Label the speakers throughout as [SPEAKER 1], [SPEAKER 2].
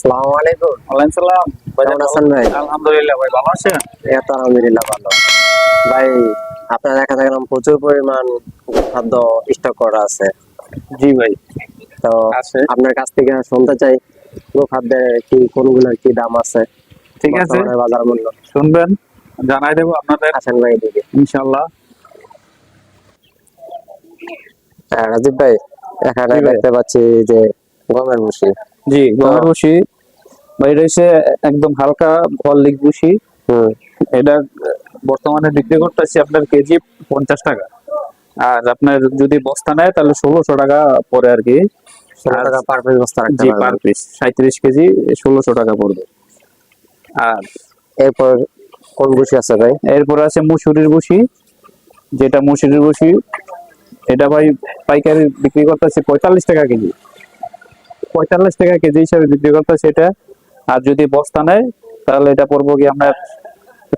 [SPEAKER 1] আসসালামু আলাইকুম।
[SPEAKER 2] ওয়ালাইকুম সালাম।
[SPEAKER 1] কেমন আছেন ভাই?
[SPEAKER 2] আলহামদুলিল্লাহ ভাই ভালো আছেন?
[SPEAKER 1] এই তো আলহামদুলিল্লাহ ভালো। ভাই আপনার দেখা দেখলাম প্রচুর পরিমাণ খাদ্য স্টক করা আছে।
[SPEAKER 2] জি ভাই।
[SPEAKER 1] তো আপনার কাছ থেকে শুনতে চাই খাদ্যের কি কোনগুলোর কি দাম আছে?
[SPEAKER 2] ঠিক আছে।
[SPEAKER 1] বাজার মূল্য।
[SPEAKER 2] শুনবেন জানাই দেবো আপনাদের।
[SPEAKER 1] আসেন ভাই এদিকে।
[SPEAKER 2] ইনশাল্লাহ
[SPEAKER 1] হ্যাঁ, রাজীব ভাই এখানে দেখতে পাচ্ছি যে গমের মুসি
[SPEAKER 2] জি গমের ভাই রয়েছে একদম হালকা ভুসি
[SPEAKER 1] হুম
[SPEAKER 2] এটা বর্তমানে বিক্রি করতেছি আপনার কেজি পঞ্চাশ টাকা। আর আপনার যদি বস্তা নেয় তাহলে ষোলোশো টাকা পরে আর কি।
[SPEAKER 1] ষোলো টাকা পার পিস বস্তা
[SPEAKER 2] জি পার পিস সাঁত্রিশ কেজি ষোলোশো টাকা পড়বে। আর
[SPEAKER 1] এরপর কোন মুসি আছে ভাই?
[SPEAKER 2] এরপর আছে মুসুরির ভুসি যেটা মুসুরির ভুসি এটা ভাই পাইকারি বিক্রি করতেছে পঁয়তাল্লিশ টাকা কেজি। পঁয়তাল্লিশ টাকা কেজি হিসাবে বিক্রি করতেছে এটা। আর যদি বস্তা নেয় তাহলে এটা পড়ব কি আপনার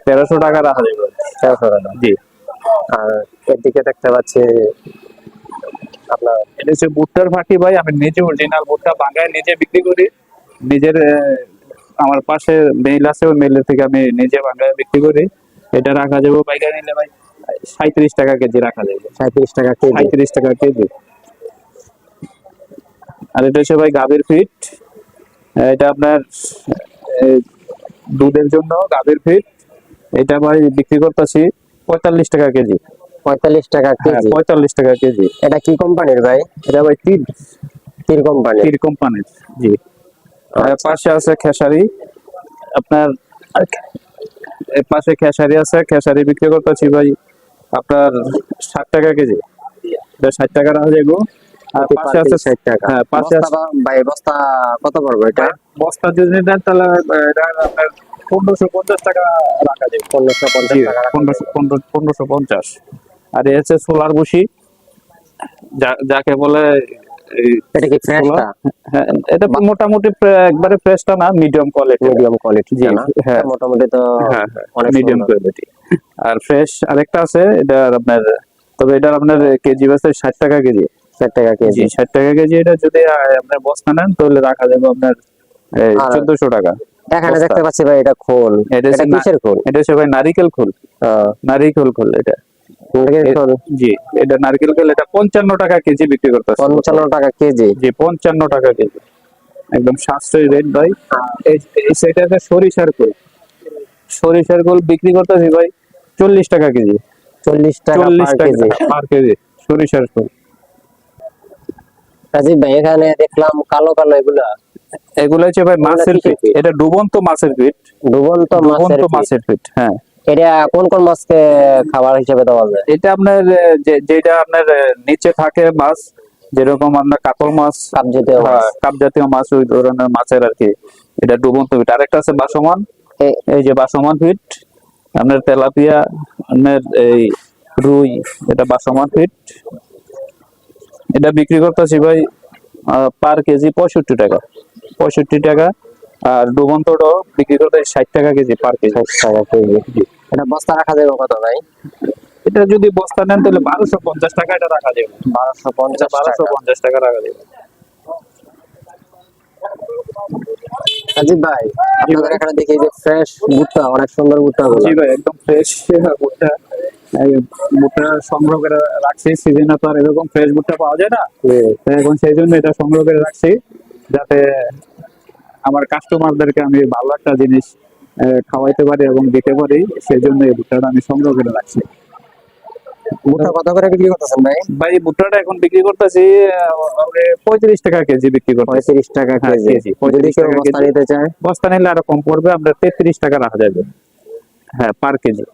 [SPEAKER 2] তেরোশো টাকা রাখা
[SPEAKER 1] তেরোশো টাকা
[SPEAKER 2] জি।
[SPEAKER 1] আর এদিকে দেখতে পাচ্ছি আপনার
[SPEAKER 2] এটা হচ্ছে ভুট্টার ফাঁকি ভাই আমি নিজে অরিজিনাল ভুট্টা বাঙ্গায় নিজে বিক্রি করি। নিজের আমার পাশে মেল আছে ওই মেলের থেকে আমি নিজে বাঙ্গায় বিক্রি করি। এটা রাখা যাবে পাইকারি নিলে ভাই সাঁত্রিশ টাকা কেজি রাখা যাবে।
[SPEAKER 1] সাঁত্রিশ টাকা কেজি।
[SPEAKER 2] সাঁত্রিশ টাকা কেজি। আর এটা হচ্ছে ভাই গাভীর ফিট। এটা আপনার দুধের জন্য গাভীর ফিট এটা ভাই বিক্রি করতেছি পঁয়তাল্লিশ টাকা কেজি।
[SPEAKER 1] পঁয়তাল্লিশ টাকা
[SPEAKER 2] হ্যাঁ
[SPEAKER 1] কেজি।
[SPEAKER 2] পঁয়তাল্লিশ টাকা কেজি।
[SPEAKER 1] এটা কি কোম্পানির ভাই?
[SPEAKER 2] এটা ভাই তীর।
[SPEAKER 1] তীর কোম্পানি
[SPEAKER 2] তীর কোম্পানির জি। আর। পাশে আছে খেসারি। আপনার পাশে খেসারি আছে। খেসারি বিক্রি করতেছি ভাই আপনার ষাট টাকা কেজি। ষাট টাকা রাখা আর পাশে আছে
[SPEAKER 1] ষাট টাকা।
[SPEAKER 2] হ্যাঁ পাশে আছে।
[SPEAKER 1] ভাই বস্তা কত পড়বে এটা?
[SPEAKER 2] বস্তা যদি নেন তাহলে এটা আপনার পনেরোশো পঞ্চাশ টাকা রাখা যাবে
[SPEAKER 1] পনেরোশো টাকা রাখা
[SPEAKER 2] পনেরোশো পনেরো- পনেরোশো পঞ্চাশ। আর হচ্ছে সোলার বুসি। যাকে বলে
[SPEAKER 1] এটা কি ফ্রেশটা
[SPEAKER 2] হ্যাঁ, এটা মোটামুটি একবারে ফ্রেশটা না মিডিয়াম কোয়ালিটি
[SPEAKER 1] মিডিয়াম কোয়ালিটি না?
[SPEAKER 2] হ্যাঁ।
[SPEAKER 1] মোটামুটি তো
[SPEAKER 2] হ্যাঁ হ্যাঁ
[SPEAKER 1] অনেক
[SPEAKER 2] মিডিয়াম। কোয়ালিটি আর ফ্রেশ আরেকটা আছে এটা আপনার তবে এটা আপনার কেজি বেসে ষাট টাকা কেজি।
[SPEAKER 1] ষাট টাকা কেজি।
[SPEAKER 2] ষাট টাকা কেজি এটা যদি আপনার বস্তা নেন তাহলে রাখা যাবে আপনার চোদ্দশো টাকা
[SPEAKER 1] এখানে দেখতে পাচ্ছি ভাই এটা খোল।
[SPEAKER 2] এটা হচ্ছে
[SPEAKER 1] কিসের খোল?
[SPEAKER 2] এটা হচ্ছে ভাই নারিকেল খোল। নারিকেল খোল এটা। জি এটা নারকেল খোল এটা পঞ্চান্ন টাকা কেজি বিক্রি করতেছে।
[SPEAKER 1] পঞ্চান্ন টাকা কেজি?
[SPEAKER 2] জি পঞ্চান্ন টাকা কেজি। একদম সাশ্রয়ী রেট ভাই। এই এই সেটাতে সরিষার খোল। সরিষার খোল বিক্রি করতেছি ভাই চল্লিশ টাকা কেজি।
[SPEAKER 1] চল্লিশ টাকা
[SPEAKER 2] চল্লিশ টাকা পার কেজি সরিষার খোল।
[SPEAKER 1] রাজীব ভাই এখানে দেখলাম কালো কালো এগুলা।
[SPEAKER 2] এগুলো হচ্ছে ভাই মাছের
[SPEAKER 1] feed?
[SPEAKER 2] এটা ডুবন্ত মাছের পিঠ।
[SPEAKER 1] ডুবন্ত মাছের
[SPEAKER 2] ডুবন্ত মাছের পিঠ হ্যাঁ।
[SPEAKER 1] এটা কোন কোন মাছকে খাবার হিসেবে দেওয়া যায়?
[SPEAKER 2] এটা আপনার যেটা আপনার নিচে থাকে মাছ যেরকম আপনার কাতল মাছ
[SPEAKER 1] কাপ জাতীয় মাছ।
[SPEAKER 2] হ্যাঁ, কাপ জাতীয় মাছ ওই ধরনের মাছের আর কি। এটা ডুবন্ত পিঠ। আরেকটা আছে বাসমান। এই যে বাসমান পিঠ আপনার তেলাপিয়া আপনার এই রুই এটা বাসমান পিঠ। এটা বিক্রি করতেছি ভাই পার কেজি পঁয়ষট্টি টাকা। পঁয়ষট্টি টাকা আর ডুবন্তটাও বিক্রি করতে ষাট টাকা কেজি পার কেজি।
[SPEAKER 1] ষাট টাকা কেজি। এটা বস্তা রাখা যাবে কত ভাই?
[SPEAKER 2] এটা যদি বস্তা নেন তাহলে বারোশো পঞ্চাশ টাকা এটা রাখা যাবে।
[SPEAKER 1] বারোশো পঞ্চাশ
[SPEAKER 2] বারোশো
[SPEAKER 1] টাকা।
[SPEAKER 2] পঞ্চাশ টাকা রাখা যাবে।
[SPEAKER 1] রাজীব ভাই আপনাদের এখানে দেখি যে ফ্রেশ ভুট্টা অনেক সুন্দর ভুট্টা
[SPEAKER 2] জি ভাই একদম ফ্রেশ ভুট্টা। এই ভুট্টা সংগ্রহ করে রাখছি। সিজনে তো আর এরকম ফ্রেশ ভুট্টা পাওয়া যায় না। এখন সেই জন্য এটা সংগ্রহ করে রাখছি যাতে আমার কাস্টমারদেরকে আমি ভালো একটা জিনিস খাওয়াইতে পারি এবং দিতে পারি। সেই জন্য এই ভুট্টাটা আমি সংগ্রহ করে রাখছি।
[SPEAKER 1] ভুট্টা কত করে বিক্রি করতেছেন ভাই?
[SPEAKER 2] ভাই ভুট্টাটা এখন বিক্রি করতেছি পঁয়ত্রিশ টাকা কেজি বিক্রি করতেছি।
[SPEAKER 1] পঁয়ত্রিশ টাকা
[SPEAKER 2] হ্যাঁ,
[SPEAKER 1] কেজি।
[SPEAKER 2] কেজি,
[SPEAKER 1] যদি
[SPEAKER 2] 35
[SPEAKER 1] কেউ
[SPEAKER 2] টাকা
[SPEAKER 1] বস্তা। নিতে চায়?
[SPEAKER 2] বস্তা নিলে আরও কম পড়বে আপনার তেত্রিশ টাকা রাখা যাবে। হ্যাঁ পার কেজি।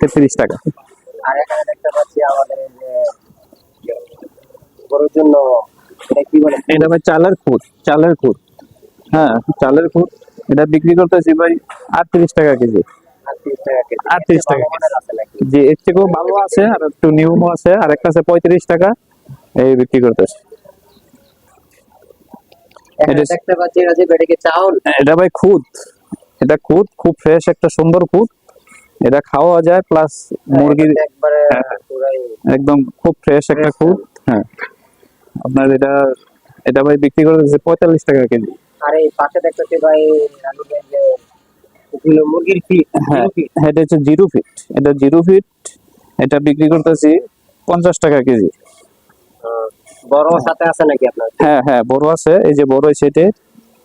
[SPEAKER 2] তেত্রিশ টাকা।
[SPEAKER 1] আর এখানে দেখতে পাচ্ছি আমাদের যে গরুর জন্য এটা কি বলে?
[SPEAKER 2] এটা ভাই চালের খুদ চালের খুদ হ্যাঁ চালের খুদ এটা বিক্রি করতেছি ভাই আটত্রিশ টাকা কেজি।
[SPEAKER 1] আটত্রিশ টাকা কেজি।
[SPEAKER 2] 38 টাকা।
[SPEAKER 1] ভালো মানের আছে নাকি?
[SPEAKER 2] যে এর থেকেও ভালো আছে আর একটু নিয়মও আছে। আর একটা আছে পঁয়ত্রিশ টাকা এই বিক্রি করতেছি। এটা-
[SPEAKER 1] দেখতে পাচ্ছি এটা
[SPEAKER 2] এটা ভাই খুদ এটা খুদ খুব ফ্রেশ একটা সুন্দর খুদ এটা খাওয়া যায় প্লাস মুরগির হ্যাঁ, হ্যাঁ। একদম খুব ফ্রেশ একটা খুদ হ্যাঁ। আপনার এটা এটা ভাই বিক্রি করে দিচ্ছে পঁয়তাল্লিশ টাকা কেজি।
[SPEAKER 1] আর এই পাশে দেখতেছি ভাই মুরগির ফিট
[SPEAKER 2] হ্যাঁ এটা হচ্ছে জিরো ফিট এটা জিরো ফিট এটা বিক্রি করতেছি পঞ্চাশ টাকা কেজি।
[SPEAKER 1] বড় সাথে আছে নাকি আপনার?
[SPEAKER 2] হ্যাঁ হ্যাঁ বড় আছে এই যে বড় সেটে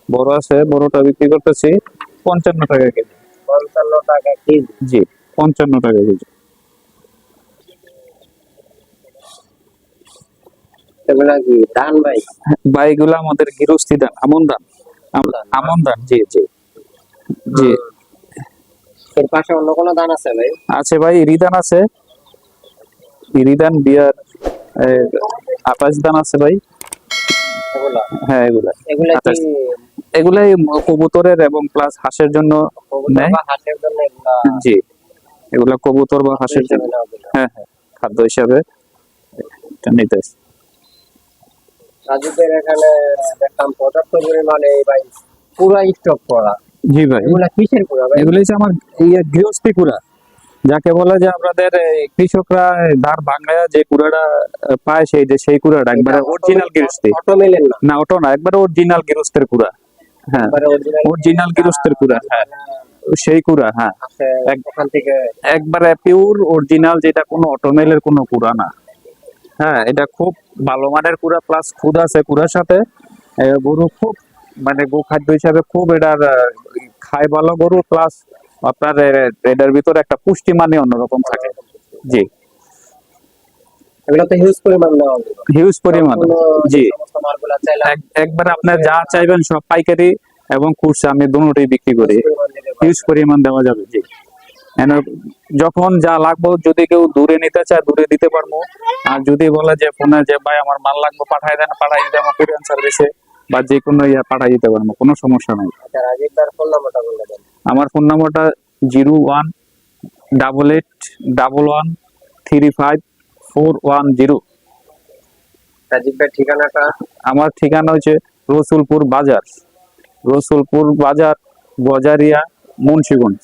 [SPEAKER 2] বড় আছে বড়টা বিক্রি করতেছি পঞ্চান্ন টাকা কেজি।
[SPEAKER 1] পঞ্চান্ন টাকা কেজি।
[SPEAKER 2] জি পঞ্চান্ন টাকা কেজি।
[SPEAKER 1] এগুলা কি ধান ভাই?
[SPEAKER 2] বা এগুলো আমাদের গৃহস্থী দান আমন দান আমন দান জি জি। জি।
[SPEAKER 1] এর পাশে অন্য কোনো ধান আছে ভাই?
[SPEAKER 2] আছে ভাই রিদান আছে। রিদান বিয়ার আকাশ দান আছে ভাই।
[SPEAKER 1] এগুলা?
[SPEAKER 2] হ্যাঁ এগুলা।
[SPEAKER 1] এগুলা কি।
[SPEAKER 2] এগুলাই কবুতরের এবং প্লাস হাঁসের জন্য
[SPEAKER 1] কবুতর বা হাঁসের জন্য
[SPEAKER 2] জি। এগুলা কবুতর বা হাঁসের জন্য। হ্যাঁ হ্যাঁ খাদ্য হিসাবে এটা
[SPEAKER 1] রাজুদের এখানে দেখলাম পর্যাপ্ত পরিমাণে ভাই পুরা স্টক করা।
[SPEAKER 2] জি ভাই।
[SPEAKER 1] এগুলা কিসের পুরা ভাই?
[SPEAKER 2] এগুলো হচ্ছে আমার ইয়ে গৃহস্থী যাকে বলে যে আমাদের কৃষকরা ধার যে কুড়াটা পায় সেই যে সেই কুড়াটা একবারে অরিজিনাল গৃহস্থী
[SPEAKER 1] অটো মেলেন না?
[SPEAKER 2] না ওটা না একবারে অরিজিনাল গৃহস্থের কুড়া হ্যাঁ। অরিজিনাল গৃহস্থের কুড়া হ্যাঁ। সেই কুড়া হ্যাঁ।
[SPEAKER 1] ওখান থেকে।
[SPEAKER 2] একবারে পিওর অরিজিনাল যেটা কোনো অটোমেলের কোনো কুড়া না। হ্যাঁ এটা খুব ভালো মানের কুড়া প্লাস খুদ আছে কুড়ার সাথে। গরু খুব মানে গোখাদ্য হিসাবে খুব এটার খায় ভালো গরু প্লাস আপনার এটার ভিতরে একটা পুষ্টি মানে অন্যরকম থাকে। জি।
[SPEAKER 1] এগুলো তো হিউজ পরিমাণ দেওয়া
[SPEAKER 2] হিউজ পরিমাণ জি।
[SPEAKER 1] সমস্ত মালগুলা চাইলে
[SPEAKER 2] এক- একবার আপনার যা চাইবেন সব পাইকারি এবং খুচরা আমি দুটোই বিক্রি করি।
[SPEAKER 1] পরিমাণ দিতে পারব।
[SPEAKER 2] হিউজ পরিমাণ দেওয়া যাবে জি। যখন যা লাগবে যদি কেউ দূরে নিতে চায় দূরে দিতে পারব। আর যদি বলে যে ফোনে যে ভাই আমার মাল লাগবে পাঠাই দেন পাঠাই দিতে আমার সার্ভিসে বা যে কোনো ইয়ে পাঠাই দিতে পারব কোনো সমস্যা নাই।
[SPEAKER 1] আচ্ছা
[SPEAKER 2] আমার ফোন নাম্বারটা zero one double eight double one three five four one zero.
[SPEAKER 1] Rajiv ঠিকানাটা?
[SPEAKER 2] আমার ঠিকানা হচ্ছে রসুলপুর বাজার। রসুলপুর বাজার গজারিয়া মুন্সিগঞ্জ।